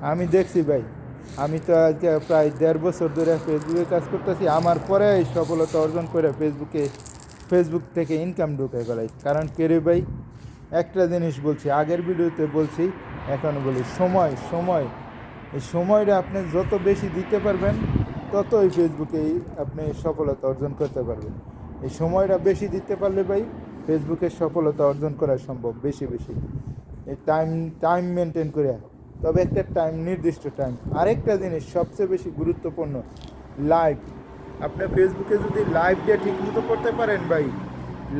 আমি দেখছি ভাই। আমি তো আজকে প্রায় দেড় বছর ধরে ফেসবুকে কাজ করতেছি। আমার পরে এই সফলতা অর্জন করে ফেসবুকে ফেসবুক থেকে ইনকাম ঢুকে গেলাই। কারণ কেরে ভাই? একটা জিনিস বলছি, আগের ভিডিওতে বলছি, এখন বলি, সময় সময়। এই সময়টা আপনি যত বেশি দিতে পারবেন, ততই ফেসবুকে আপনি সফলতা অর্জন করতে পারবেন। এই সময়টা বেশি দিতে পারলে ভাই ফেসবুকে সফলতা অর্জন করা সম্ভব, বেশি বেশি। এই টাইম টাইম মেনটেন করে তবে একটা টাইম নির্দিষ্ট টাইম আরেকটা জিনিস সবচেয়ে বেশি গুরুত্বপূর্ণ লাইভ আপনার ফেসবুকে যদি লাইভটা ঠিক মতো করতে পারেন ভাই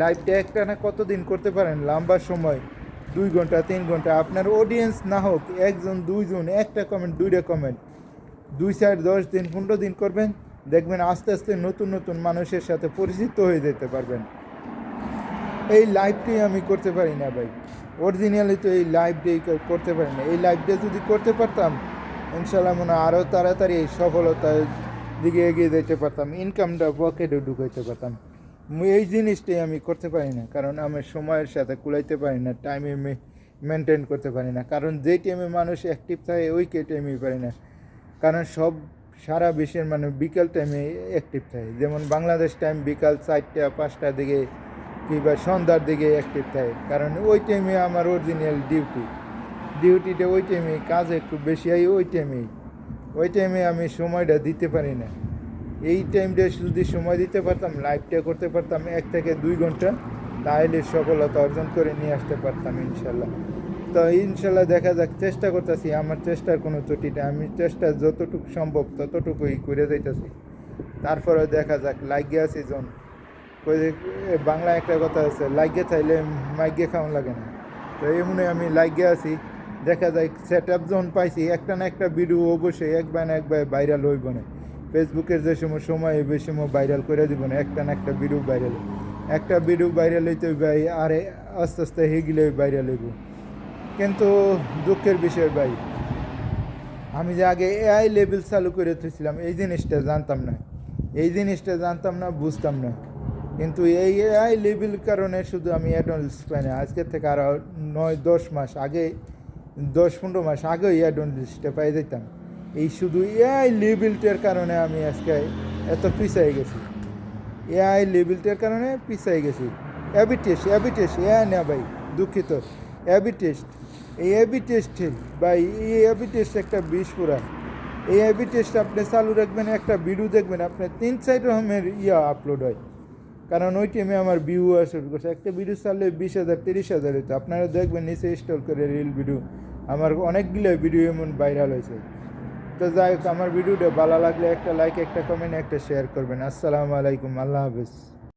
লাইভটা একটা না কতদিন করতে পারেন? লম্বা সময়, দুই ঘণ্টা, তিন ঘণ্টা। আপনার অডিয়েন্স না হোক, একজন, দুইজন, একটা কমেন্ট দুইটা কমেন্ট দুই চার, দশ দিন, পনেরো দিন করবেন, দেখবেন আস্তে আস্তে নতুন নতুন মানুষের সাথে পরিচিত হয়ে যেতে পারবেন। এই লাইভটি আমি করতে পারি না ভাই। অরিজিনালি তো এই লাইভটাই করতে পারি না এই লাইভটা যদি করতে পারতাম ইনশাল্লাহ মনে আরও তাড়াতাড়ি এই সফলতার দিকে এগিয়ে যেতে পারতাম। ইনকামটা পকেটে ঢুকাইতে পারতাম। এই জিনিসটাই আমি করতে পারি না। কারণ আমি সময়ের সাথে কুলাইতে পারি না টাইমে মেনটেন করতে পারি না। কারণ যেই টাইমে মানুষ অ্যাক্টিভ থাকে, ওই কে টাইমে পারি না। কারণ সব সারা বিশ্বের মানুষ বিকাল টাইমে অ্যাক্টিভ থাকে। যেমন বাংলাদেশ টাইম বিকাল চারটা, পাঁচটার দিকে কিংবা সন্ধ্যার দিকে অ্যাক্টিভ থাকে। কারণ ওই টাইমে আমার অরিজিনাল ডিউটি ডিউটিটা ওই টাইমে কাজ একটু বেশি হয়, ওই টাইমেই ওই টাইমে আমি সময়টা দিতে পারি না। এই টাইমটা যদি সময় দিতে পারতাম লাইভটা করতে পারতাম এক থেকে দুই ঘণ্টা, তাহলে সফলতা অর্জন করে নিয়ে আসতে পারতাম ইনশাল্লাহ। তো ইনশাল্লাহ দেখা যাক, চেষ্টা করতেছি। আমার চেষ্টার কোনো ত্রুটিটা আমি চেষ্টা যতটুকু সম্ভব ততটুকুই করে যাইতেছি। তারপরে দেখা যাক লাগিয়ে আছি জন। বাংলা একটা কথা আছে লাগিয়ে চাইলে মাইগে খাওয়ান লাগে না। তো এমনি আমি লাগিয়ে আছি, দেখা যায় সেট আপ যখন পাইছি, একটা না একটা ভিডিও অবশ্যই একবার না একবার ভাইরাল হইব না। ফেসবুকের যে সময় সময় ওই সময় ভাইরাল করে দিব না, একটা না একটা ভিডিও ভাইরাল একটা ভিডিও ভাইরাল হইতে ভাই আরে আস্তে আস্তে হেগিলে ভাইরাল হইব। কিন্তু দুঃখের বিষয় ভাই, আমি যে আগে এআই লেভেল চালু করে তুলছিলাম এই জিনিসটা জানতাম না। এই জিনিসটা জানতাম না, বুঝতাম না। কিন্তু এই এআই লেভেল কারণে শুধু আমি অ্যাডভান্স পাই না আজকের থেকে আরও নয়, দশ মাস আগে, দশ, পনেরো মাস আগে অ্যাডভান্সটা পাই যেতাম। এই শুধু এআই লেভেলটার কারণে আমি আজকে এত পিছিয়ে গেছি। এআই লেভেলটার কারণে পিছিয়ে গেছি। A B test A B test AI না ভাই, দুঃখিত। অ্যাবি টেস্ট এই অ্যাবি টেস্ট ভাই, এই অ্যাবি টেস্ট একটা বিষ পুরা। এই অ্যাবি টেস্ট আপনি চালু রাখবেন, একটা ভিডিও দেখবেন আপনার তিন চার রকমের ইয়া আপলোড হয়। কারণ ওই টাইমে আমার ভিউ আসল করছে একটা ভিডিও ছাড়লে বিশ হাজার, তিরিশ হাজার হতো আপনারা দেখবেন নিচে ইনস্টল করে রিল ভিডিও আমার অনেকগুলো ভিডিও এমন ভাইরাল হয়েছে। তো যাই হোক, আমার ভিডিওটা ভালো লাগলে একটা লাইক একটা কমেন্ট একটা শেয়ার করবেন। আসসালামু আলাইকুম, আল্লাহ হাফিজ।